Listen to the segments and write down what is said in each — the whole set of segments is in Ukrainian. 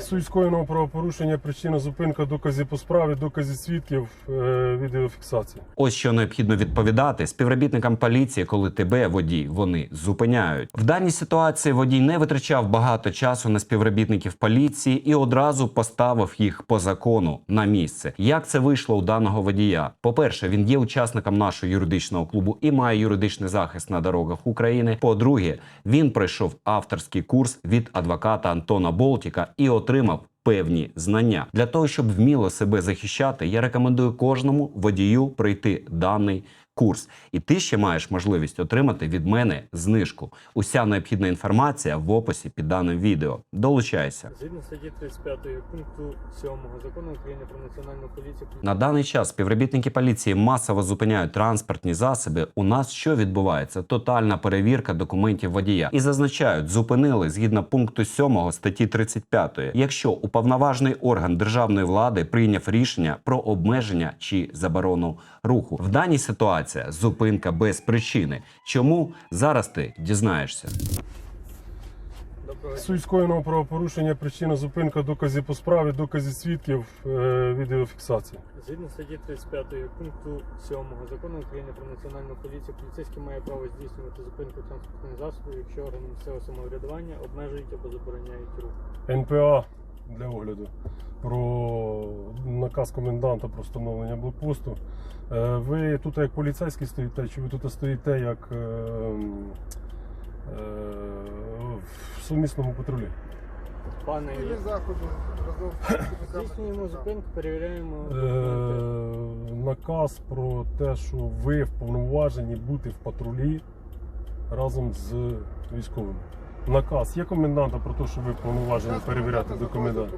Суть скоєного правопорушення, причина зупинка, докази по справі, докази свідків, е, відеофіксація. Ось що необхідно відповідати співробітникам поліції, коли тебе водій вони зупиняють. В даній ситуації водій не витрачав багато часу на співробітників поліції і одразу поставив їх по закону на місце. Як це вийшло у даного водія? По-перше, він є учасником нашого юридичного клубу і має юридичний захист на дорогах України. По-друге, він пройшов авторський курс від адвоката Антона Болтіка і отримав певні знання. Для того, щоб вміло себе захищати, я рекомендую кожному водію пройти даний курс. І ти ще маєш можливість отримати від мене знижку. Уся необхідна інформація в описі під даним відео. Долучайся. Згідно статті 35 пункту 7 закону України про національну поліцію. На даний час співробітники поліції масово зупиняють транспортні засоби. У нас що відбувається? Тотальна перевірка документів водія і зазначають, зупинили згідно пункту 7 статті 35. Якщо уповноважений орган державної влади прийняв рішення про обмеження чи заборону руху. В даній ситуації зупинка без причини. Чому зараз ти дізнаєшся? Суть скоєного правопорушення, причина зупинка, докази по справі, докази свідків, е, відеофіксація. Згідно статті 35 пункту 7 закону України про національну поліцію, поліцейський має право здійснювати зупинку транспортних засобів, якщо органи місцевого самоврядування обмежують або забороняють рух. НПА для огляду про наказ коменданта про встановлення блокпосту. Е, Ви тут як поліцейський стоїте, чи ви тут стоїте як е, е, в сумісному патрулі? Пане, Є заходи разом здійснюємо зупинку, перевіряємо документи. наказ про те, що ви вповноважені бути в патрулі разом з військовими. Наказ є коменданта про те, що ви вповноважені Наказ перевіряти коменданта.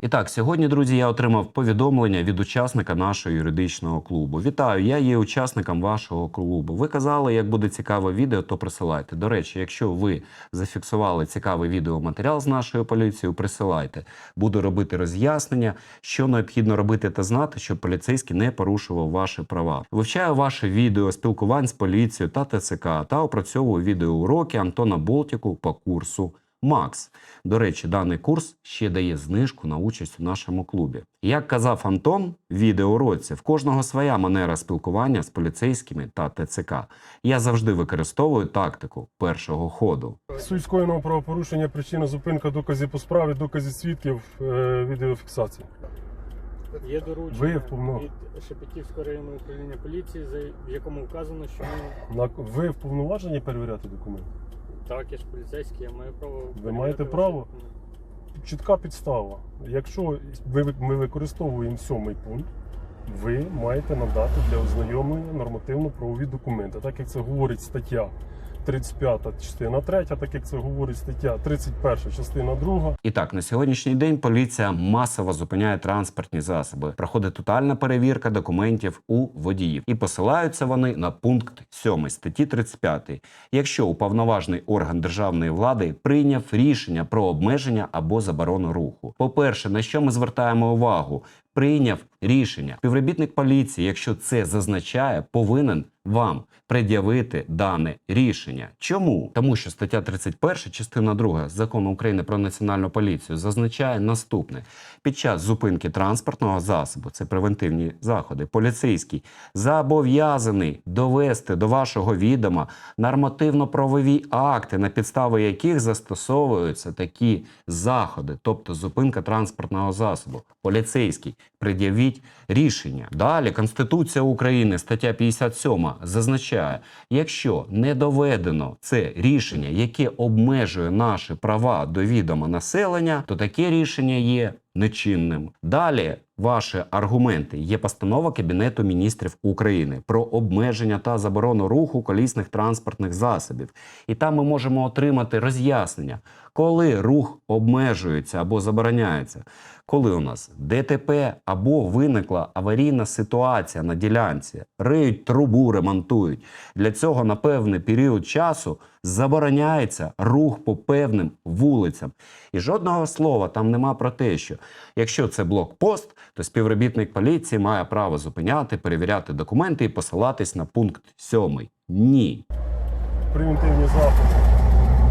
І так, сьогодні, друзі, я отримав повідомлення від учасника нашого юридичного клубу. Вітаю, я є учасником вашого клубу. Ви казали, як буде цікаве відео, то присилайте. До речі, якщо ви зафіксували цікавий відеоматеріал з нашою поліцією, присилайте. Буду робити роз'яснення, що необхідно робити та знати, щоб поліцейський не порушував ваші права. Вивчаю ваше відео спілкувань з поліцією та ТЦК та опрацьовую відеоуроки Антона Болтіку по курсу Макс. До речі, даний курс ще дає знижку на участь у нашому клубі. Як казав Антон в відеоуроці, в кожного своя манера спілкування з поліцейськими та ТЦК. Я завжди використовую тактику першого ходу. Суть скоєного правопорушення, причина зупинка, докази по справі, докази свідків, е, відеофіксація. Є доручення Ви вповно- від Шепетівського районного управління поліції, за- в якому вказано, що ми На- Ви вповноважені перевіряти документи? Так, я ж поліцейський, я маю право. Ви маєте право? Чітка підстава. Якщо ви- ми використовуємо сьомий пункт, ви маєте надати для ознайомлення нормативно-правові документи, так як це говорить стаття 35 частина 3, так як це говорить стаття 31 частина 2. І так, на сьогоднішній день поліція масово зупиняє транспортні засоби. Проходить тотальна перевірка документів у водіїв. І посилаються вони на пункт 7 статті 35. Якщо уповноважений орган державної влади прийняв рішення про обмеження або заборону руху. По-перше, на що ми звертаємо увагу? Прийняв рішення. Співробітник поліції, якщо це зазначає, повинен вам пред'явити дане рішення. Чому? Тому що стаття 31, частина 2 закону України про національну поліцію зазначає наступне: під час зупинки транспортного засобу, це превентивні заходи, поліцейський зобов'язаний довести до вашого відома нормативно-правові акти, на підстави яких застосовуються такі заходи, тобто зупинка транспортного засобу. Поліцейський пред'явіть рішення. Далі Конституція України, стаття 57, зазначає, якщо не доведено це рішення, яке обмежує наші права до відома населення, то таке рішення є нечинним. Далі ваші аргументи є постанова Кабінету міністрів України про обмеження та заборону руху колісних транспортних засобів. І там ми можемо отримати роз'яснення, коли рух обмежується або забороняється, коли у нас ДТП або виникла аварійна ситуація на ділянці, риють трубу, ремонтують. Для цього на певний період часу забороняється рух по певним вулицям. І жодного слова там нема про те, що якщо це блокпост, то співробітник поліції має право зупиняти, перевіряти документи і посилатись на пункт 7. Ні. Превентивні заходи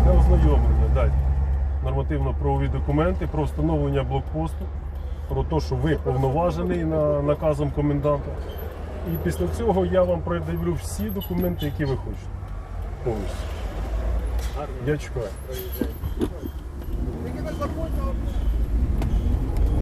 для ознайомлення. Далі. Нормативно-правові документи про встановлення блокпосту, про те, що ви повноважений на наказом коменданта. І після цього я вам пред'явлю всі документи, які ви хочете. Повністю. Я чекаю.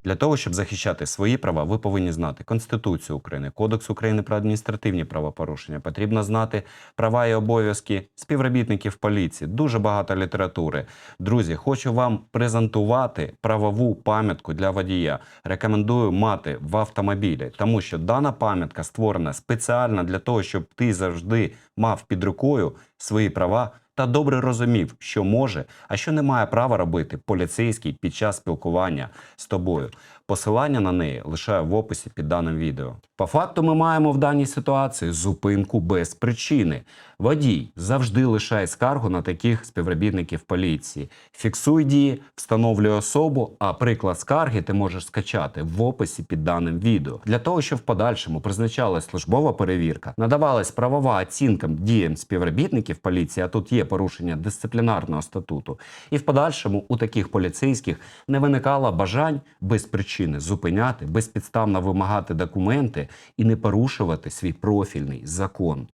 Для того, щоб захищати свої права, ви повинні знати Конституцію України, Кодекс України про адміністративні правопорушення. Потрібно знати права і обов'язки співробітників поліції. Дуже багато літератури. Друзі, хочу вам презентувати правову пам'ятку для водія. Рекомендую мати в автомобілі, тому що дана пам'ятка створена спеціально для того, щоб ти завжди мав під рукою свої права та добре розумів, що може, а що не має права робити поліцейський під час спілкування з тобою. Посилання на неї лишаю в описі під даним відео. По факту, ми маємо в даній ситуації зупинку без причини. Водій завжди лишає скаргу на таких співробітників поліції. Фіксуй дії, встановлюй особу, а приклад скарги ти можеш скачати в описі під даним відео. Для того, щоб в подальшому призначалась службова перевірка, надавалась правова оцінка діям співробітників поліції, а тут є порушення дисциплінарного статуту. І в подальшому у таких поліцейських не виникало бажань без причини зупиняти, безпідставно вимагати документи і не порушувати свій профільний закон.